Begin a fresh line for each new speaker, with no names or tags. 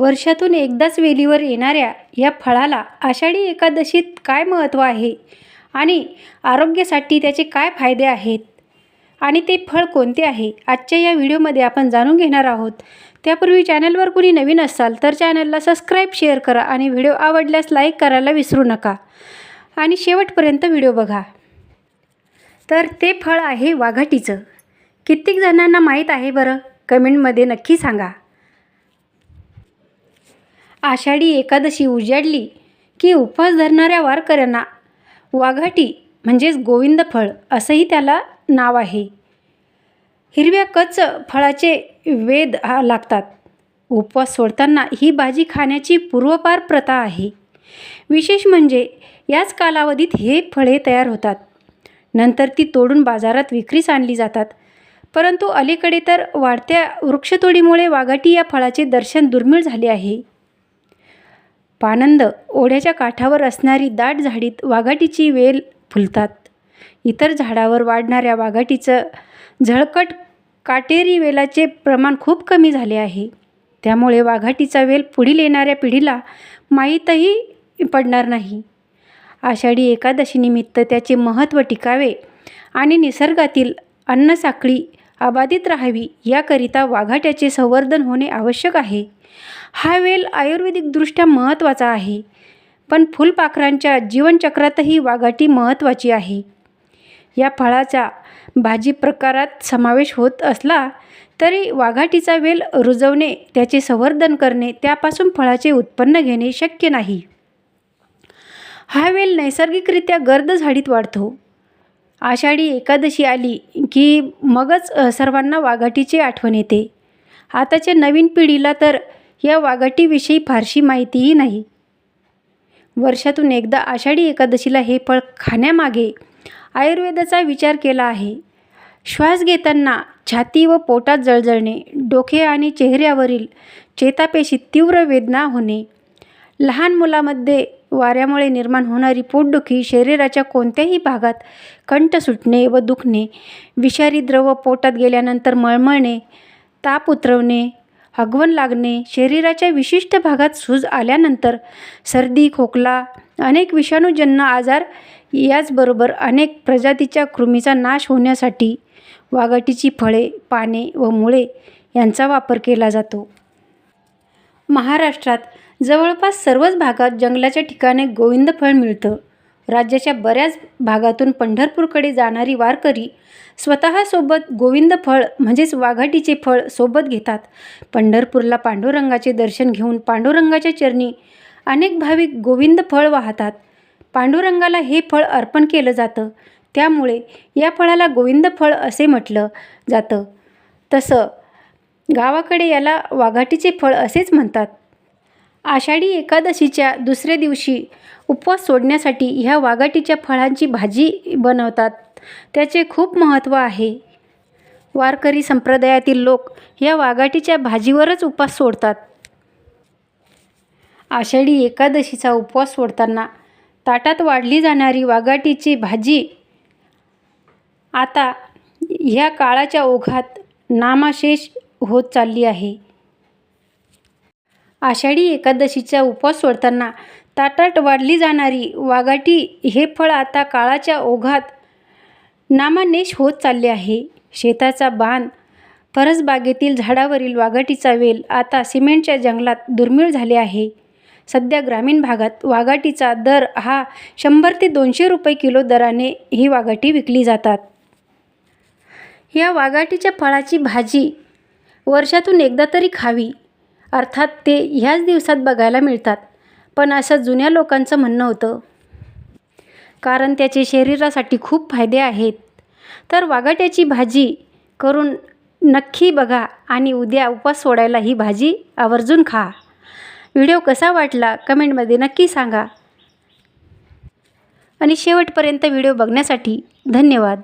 वर्षातून एकदाच वेलीवर येणाऱ्या या फळाला आषाढी एकादशीत काय महत्त्व आहे? आणि आरोग्यासाठी त्याचे काय फायदे आहेत? आणि ते फळ कोणते आहे? आजच्या या व्हिडिओमध्ये आपण जाणून घेणार आहोत. त्यापूर्वी चॅनलवर कुणी नवीन असाल तर चॅनलला सबस्क्राईब शेअर करा आणि व्हिडिओ आवडल्यास लाईक करायला विसरू नका. आणि शेवटपर्यंत व्हिडिओ बघा. तर ते फळ आहे वाघाटीचं. कित्येक जणांना माहीत आहे बरं? कमेंटमध्ये नक्की सांगा. आषाढी एकादशी उजाडली की उपवास धरणाऱ्या वारकऱ्यांना वाघाटी म्हणजेच गोविंद फळ असंही त्याला नाव आहे. हिरव्या कच फळाचे वेद हा लागतात. उपवास सोडताना ही भाजी खाण्याची पूर्वपार प्रथा आहे. विशेष म्हणजे याच कालावधीत हे फळे तयार होतात. नंतर ती तोडून बाजारात विक्रीस आणली जातात. परंतु अलीकडे तर वाढत्या वृक्षतोडीमुळे वाघाटी या फळाचे दर्शन दुर्मिळ झाले आहे. पानंद ओढ्याच्या काठावर असणारी दाट झाडीत वाघाटीची वेल फुलतात. इतर झाडावर वाढणाऱ्या वाघाटीचं झळकट काटेरी वेलाचे प्रमाण खूप कमी झाले आहे. त्यामुळे वाघाटीचा वेल पुढील येणाऱ्या पिढीला माहीतही पडणार नाही. आषाढी एकादशीनिमित्त त्याचे महत्त्व टिकावे आणि निसर्गातील अन्नसाखळी अबाधित राहावी याकरिता वाघाट्याचे संवर्धन होणे आवश्यक आहे. हा वेल आयुर्वेदिकदृष्ट्या महत्त्वाचा आहे पण फुलपाखरांच्या जीवनचक्रातही वाघाटी महत्त्वाची आहे. या फळाचा भाजी प्रकारात समावेश होत असला तरी वाघाटीचा वेल रुजवणे त्याचे संवर्धन करणे त्यापासून फळाचे उत्पन्न घेणे शक्य नाही. हा वेल नैसर्गिकरित्या गर्द झाडीत वाढतो. आषाढी एकादशी आली की मगच सर्वांना वाघाटीची आठवण येते. आताच्या नवीन पिढीला तर या वाघाटीविषयी फारशी माहितीही नाही. वर्षातून एकदा आषाढी एकादशीला हे फळ खाण्यामागे आयुर्वेदाचा विचार केला आहे. श्वास घेताना छाती व पोटात जळजळणे डोके आणि चेहऱ्यावरील चेतापेशी तीव्र वेदना होणे लहान मुलामध्ये वाऱ्यामुळे निर्माण होणारी पोटदुखी शरीराच्या कोणत्याही भागात कंठ सुटणे व दुखणे विषारी द्रव पोटात गेल्यानंतर मळमळणे ताप उतरवणे हगवण लागणे शरीराच्या विशिष्ट भागात सूज आल्यानंतर सर्दी खोकला अनेक विषाणूजन्य आजार याचबरोबर अनेक प्रजातीच्या कृमीचा नाश होण्यासाठी वाघाटीची फळे पाने व मुळे यांचा वापर केला जातो. महाराष्ट्रात जवळपास सर्वच भागात जंगलाच्या ठिकाणी गोविंद फळ मिळतं. राज्याच्या बऱ्याच भागातून पंढरपूरकडे जाणारी वारकरी स्वतःसोबत गोविंद फळ म्हणजेच वाघाटीचे फळ सोबत घेतात. पंढरपूरला पांडुरंगाचे दर्शन घेऊन पांडुरंगाच्या चरणी अनेक भाविक गोविंद फळ वाहतात. पांडुरंगाला हे फळ अर्पण केलं जातं. त्यामुळे या फळाला गोविंद फळ असे म्हटलं जातं. तसं गावाकडे याला वाघाटीचे फळ असेच म्हणतात. आषाढी एकादशीच्या दुसऱ्या दिवशी उपवास सोडण्यासाठी ह्या वाघाटीच्या फळांची भाजी बनवतात. त्याचे खूप महत्त्व आहे. वारकरी संप्रदायातील लोक या वाघाटीच्या भाजीवरच उपवास सोडतात. आषाढी एकादशीचा उपवास सोडताना ताटात वाढली जाणारी वाघाटीची भाजी आता ह्या काळाच्या ओघात नामाशेष होत चालली आहे. आषाढी एकादशीचा उपवास सोडताना ताटात वाढली जाणारी वाघाटी हे फळ आता काळाच्या ओघात नामानेश होत चालले आहे. शेताचा बांध परसबागेतील झाडावरील वाघाटीचा वेल आता सिमेंटच्या जंगलात दुर्मिळ झाले आहे. सध्या ग्रामीण भागात वाघाटीचा दर हा शंभर ते दोनशे रुपये किलो दराने ही वाघाटी विकली जातात. या वाघाटीच्या फळाची भाजी वर्षातून एकदा तरी खावी. अर्थात ते ह्याच दिवसात बघायला मिळतात. पण असं जुन्या लोकांचं म्हणणं होतं. कारण त्याचे शरीरासाठी खूप फायदे आहेत. तर वाघाट्याची भाजी करून नक्की बघा आणि उद्या उपवास सोडायला ही भाजी आवर्जून खा. व्हिडिओ कसा वाटला कमेंटमध्ये नक्की सांगा. आणि शेवटपर्यंत व्हिडिओ बघण्यासाठी धन्यवाद.